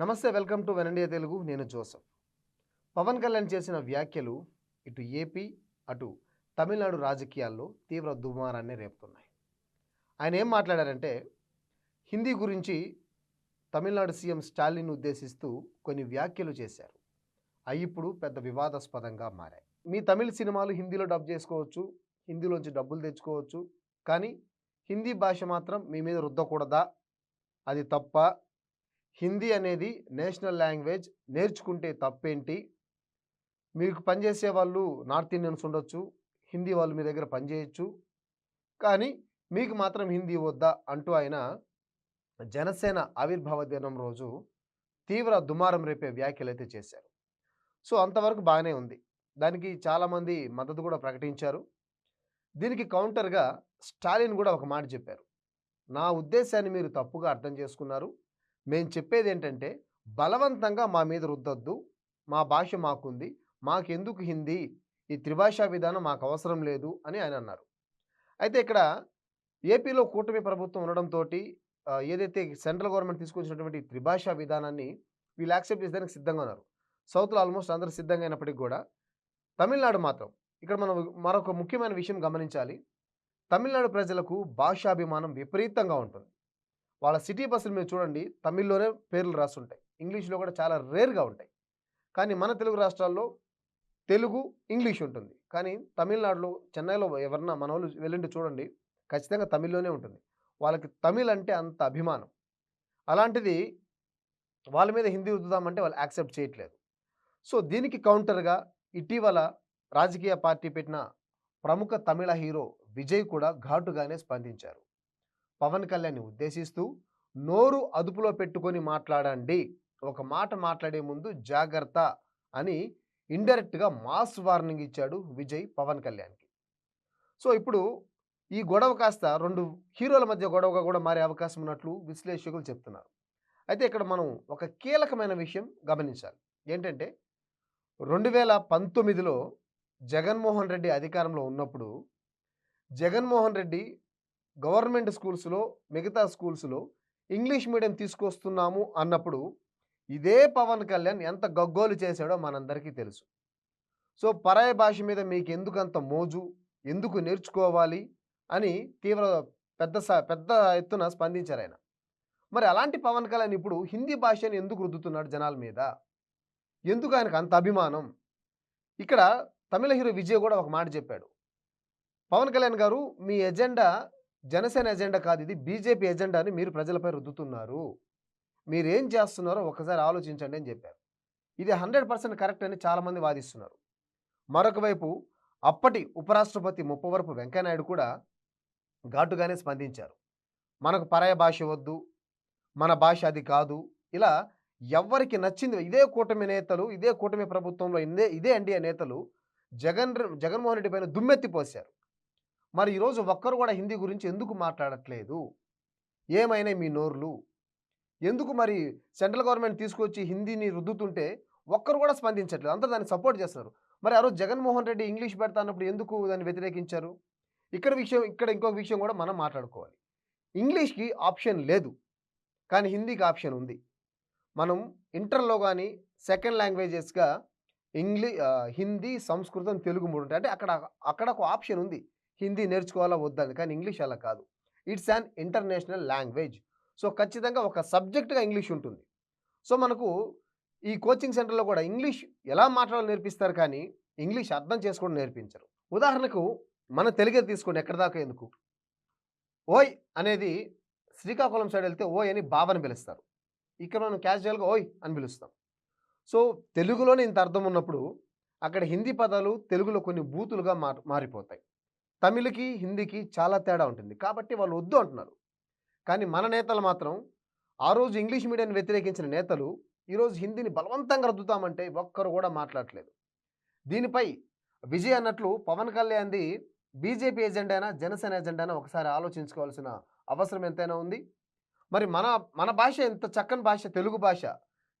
నమస్తే welcome to వెనండియా Telugu. నేను Joseph. Pawan Kalyan చేసిన వ్యాఖ్యలు ఇటు ఏపీ అటు తమిళనాడు రాజకీయాల్లో తీవ్ర దుమారాన్ని రేపుతున్నాయి. ఆయన ఏం మాట్లాడారంటే హిందీ గురించి తమిళనాడు సీఎం స్టాలిన్ ఉద్దేశిస్తూ కొన్ని వ్యాఖ్యలు చేశారు. అవి ఇప్పుడు పెద్ద వివాదాస్పదంగా మారాయి. మీ తమిళ సినిమాలు హిందీలో డబ్ చేసుకోవచ్చు హిందీలోంచి డబ్బులు తెచ్చుకోవచ్చు కానీ హిందీ భాష మాత్రం మీ మీద రుద్దకూడదా? అది తప్ప హిందీ అనేది నేషనల్ లాంగ్వేజ్ నేర్చుకుంటే తప్పేంటి? మీకు పనిచేసే వాళ్ళు నార్త్ ఇండియన్స్ ఉండొచ్చు హిందీ వాళ్ళు మీ దగ్గర పనిచేయచ్చు కానీ మీకు మాత్రం హిందీ వద్దా అంటూ ఆయన జనసేన ఆవిర్భావ దినం రోజు తీవ్ర దుమారం రేపే వ్యాఖ్యలు అయితే చేశారు. సో అంతవరకు బాగానే ఉంది. దానికి చాలామంది మద్దతు కూడా ప్రకటించారు. దీనికి కౌంటర్గా స్టాలిన్ కూడా ఒక మాట చెప్పారు. నా ఉద్దేశాన్ని మీరు తప్పుగా అర్థం చేసుకున్నారు. మేము చెప్పేది ఏంటంటే బలవంతంగా మా మీద రుద్దొద్దు. మా భాష మాకుంది. మాకెందుకు హిందీ? ఈ త్రిభాషా విధానం మాకు అవసరం లేదు అని ఆయన అన్నారు. అయితే ఇక్కడ ఏపీలో కూటమి ప్రభుత్వం ఉండడంతో ఏదైతే సెంట్రల్ గవర్నమెంట్ తీసుకొచ్చినటువంటి త్రిభాషా విధానాన్ని వీళ్ళు యాక్సెప్ట్ చేసేదానికి సిద్ధంగా ఉన్నారు. సౌత్లో ఆల్మోస్ట్ అందరూ సిద్ధంగా అయినప్పటికీ కూడా తమిళనాడు మాత్రం ఇక్కడ మనం మరొక ముఖ్యమైన విషయం గమనించాలి. తమిళనాడు ప్రజలకు భాషాభిమానం విపరీతంగా ఉంటుంది. వాళ్ళ సిటీ బస్సులు మీరు చూడండి తమిళ్ళోనే పేర్లు రాస్తుంటాయి ఇంగ్లీష్లో కూడా చాలా రేర్గా ఉంటాయి. కానీ మన తెలుగు రాష్ట్రాల్లో తెలుగు ఇంగ్లీష్ ఉంటుంది. కానీ తమిళనాడులో చెన్నైలో ఎవరన్నా మన వాళ్ళు వెళ్ళిండి చూడండి ఖచ్చితంగా తమిళ్ళోనే ఉంటుంది. వాళ్ళకి తమిళ్ అంటే అంత అభిమానం. అలాంటిది వాళ్ళ మీద హిందీ రుద్దుదామంటే వాళ్ళు యాక్సెప్ట్ చేయట్లేదు. సో దీనికి కౌంటర్గా ఇటీవల రాజకీయ పార్టీ పెట్టిన ప్రముఖ తమిళ హీరో విజయ్ కూడా ఘాటుగానే స్పందించారు. పవన్ కళ్యాణ్ని ఉద్దేశిస్తూ నోరు అదుపులో పెట్టుకొని మాట్లాడండి. ఒక మాట మాట్లాడే ముందు జాగ్రత్త అని ఇండైరెక్ట్గా మాస్ వార్నింగ్ ఇచ్చాడు విజయ్ పవన్ కళ్యాణ్కి. సో ఇప్పుడు ఈ గొడవ కాస్త రెండు హీరోల మధ్య గొడవగా కూడా మారే అవకాశం ఉన్నట్లు విశ్లేషకులు చెప్తున్నారు. అయితే ఇక్కడ మనం ఒక కీలకమైన విషయం గమనించాలి. ఏంటంటే రెండు వేల పంతొమ్మిదిలో జగన్మోహన్ రెడ్డి అధికారంలో ఉన్నప్పుడు జగన్మోహన్ రెడ్డి గవర్నమెంట్ స్కూల్స్లో మిగతా స్కూల్స్లో ఇంగ్లీష్ మీడియం తీసుకొస్తున్నాము అన్నప్పుడు ఇదే పవన్ కళ్యాణ్ ఎంత గగ్గోలు చేశాడో మనందరికీ తెలుసు. సో పరాయ భాష మీద మీకు ఎందుకు అంత మోజు? ఎందుకు నేర్చుకోవాలి? అని తీవ్ర పెద్ద స- పెద్ద ఎత్తున స్పందించారు ఆయన. మరి అలాంటి పవన్ కళ్యాణ్ ఇప్పుడు హిందీ భాషని ఎందుకు రుద్దుతున్నాడు జనాల మీద? ఎందుకు ఆయనకు అంత అభిమానం? ఇక్కడ తమిళ హీరో విజయ్ కూడా ఒక మాట చెప్పాడు. పవన్ కళ్యాణ్ గారు మీ ఎజెండా జనసేన ఎజెండా కాదు ఇది బీజేపీ ఎజెండా అని మీరు ప్రజలపై రుద్దుతున్నారు. మీరేం చేస్తున్నారో ఒకసారి ఆలోచించండి అని చెప్పారు. ఇది హండ్రెడ్ పర్సెంట్ కరెక్ట్ అని చాలామంది వాదిస్తున్నారు. మరొక వైపు అప్పటి ఉపరాష్ట్రపతి ముప్పవరపు వెంకయ్యనాయుడు కూడా ఘాటుగానే స్పందించారు. మనకు పరాయ భాష వద్దు మన భాష అది కాదు ఇలా ఎవ్వరికి నచ్చింది ఇదే కూటమి నేతలు ఇదే కూటమి ప్రభుత్వంలో ఇదే ఇదే ఎన్డీఏ నేతలు జగన్ జగన్మోహన్ రెడ్డి పైన దుమ్మెత్తిపోశారు మరి ఈరోజు ఒక్కరు కూడా హిందీ గురించి ఎందుకు మాట్లాడట్లేదు? ఏమైనా మీ నోర్లు? ఎందుకు మరి సెంట్రల్ గవర్నమెంట్ తీసుకొచ్చి హిందీని రుద్దుతుంటే ఒక్కరు కూడా స్పందించట్లేదు. అంతా దాన్ని సపోర్ట్ చేస్తున్నారు. మరి ఆ రోజు జగన్మోహన్ రెడ్డి ఇంగ్లీష్ పెడతా అన్నప్పుడు ఎందుకు దాన్ని వ్యతిరేకించారు? ఇక్కడ విషయం ఇక్కడ ఇంకొక విషయం కూడా మనం మాట్లాడుకోవాలి. ఇంగ్లీష్కి ఆప్షన్ లేదు. కానీ హిందీకి ఆప్షన్ ఉంది. మనం ఇంటర్లో కానీ సెకండ్ లాంగ్వేజెస్గా ఇంగ్లీ హిందీ సంస్కృతం తెలుగు మూడు ఉంటాయి. అంటే అక్కడ అక్కడ ఒక ఆప్షన్ ఉంది. హిందీ నేర్చుకోవాలా వద్దని కానీ ఇంగ్లీష్ అలా కాదు. It's an international language. So ఖచ్చితంగా ఒక సబ్జెక్ట్గా ఇంగ్లీష్ ఉంటుంది. సో మనకు ఈ కోచింగ్ సెంటర్లో కూడా ఇంగ్లీష్ ఎలా మాట్లాడాలో నేర్పిస్తారు కానీ ఇంగ్లీష్ అర్థం చేసుకోవడం నేర్పించరు. ఉదాహరణకు మన తెలుగే తీసుకోండి ఎక్కడ దాకా ఎందుకు? ఓయ్ అనేది శ్రీకాకుళం సైడ్ వెళ్తే ఓయ్ అని బాబని పిలుస్తారు. ఇక్కడ మనం క్యాజువల్గా ఓయ్ అని పిలుస్తాం. సో తెలుగులోనే ఇంత అర్థం ఉన్నప్పుడు అక్కడ హిందీ పదాలు తెలుగులో కొన్ని బూతులుగా మారిపోతాయి. తమిళకి హిందీకి చాలా తేడా ఉంటుంది. కాబట్టి వాళ్ళు వద్దు అంటున్నారు. కానీ మన నేతలు మాత్రం ఆ రోజు ఇంగ్లీష్ మీడియాన్ని వ్యతిరేకించిన నేతలు ఈరోజు హిందీని బలవంతంగా రుద్దుతామంటే ఒక్కరు కూడా మాట్లాడట్లేదు. దీనిపై విజయ్ అన్నట్లు పవన్ కళ్యాణ్ది బీజేపీ ఎజెండానా జనసేన ఎజెండానా ఒకసారి ఆలోచించుకోవాల్సిన అవసరం ఎంతైనా ఉంది. మరి మన మన భాష ఎంత చక్కని భాష తెలుగు భాష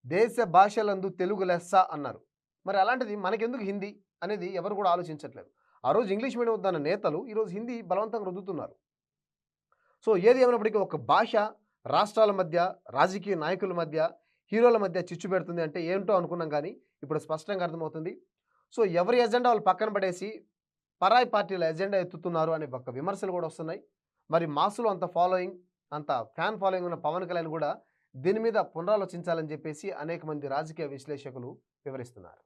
దేశ భాషలందు తెలుగు లెస్స అన్నారు. మరి అలాంటిది మనకెందుకు హిందీ అనేది ఎవరు కూడా ఆలోచించట్లేదు. ఆ రోజు ఇంగ్లీష్ మీడియం వద్దన్న నేతలు ఈరోజు హిందీ బలవంతంగా రుద్దుతున్నారు. సో ఏది ఏమైనప్పటికీ ఒక భాష రాష్ట్రాల మధ్య రాజకీయ నాయకుల మధ్య హీరోల మధ్య చిచ్చు పెడుతుంది అంటే ఏంటో అనుకున్నాం కానీ ఇప్పుడు స్పష్టంగా అర్థమవుతుంది. సో ఎవరి ఎజెండా వాళ్ళు పక్కన పడేసి పరాయి పార్టీల ఎజెండా ఎత్తుతున్నారు అనే ఒక విమర్శలు కూడా వస్తున్నాయి. మరి మాసులో అంత ఫాలోయింగ్ అంత ఫ్యాన్ ఫాలోయింగ్ ఉన్న పవన్ కళ్యాణ్ కూడా దీని మీద పునరాలోచించాలని చెప్పేసి అనేక మంది రాజకీయ విశ్లేషకులు వివరిస్తున్నారు.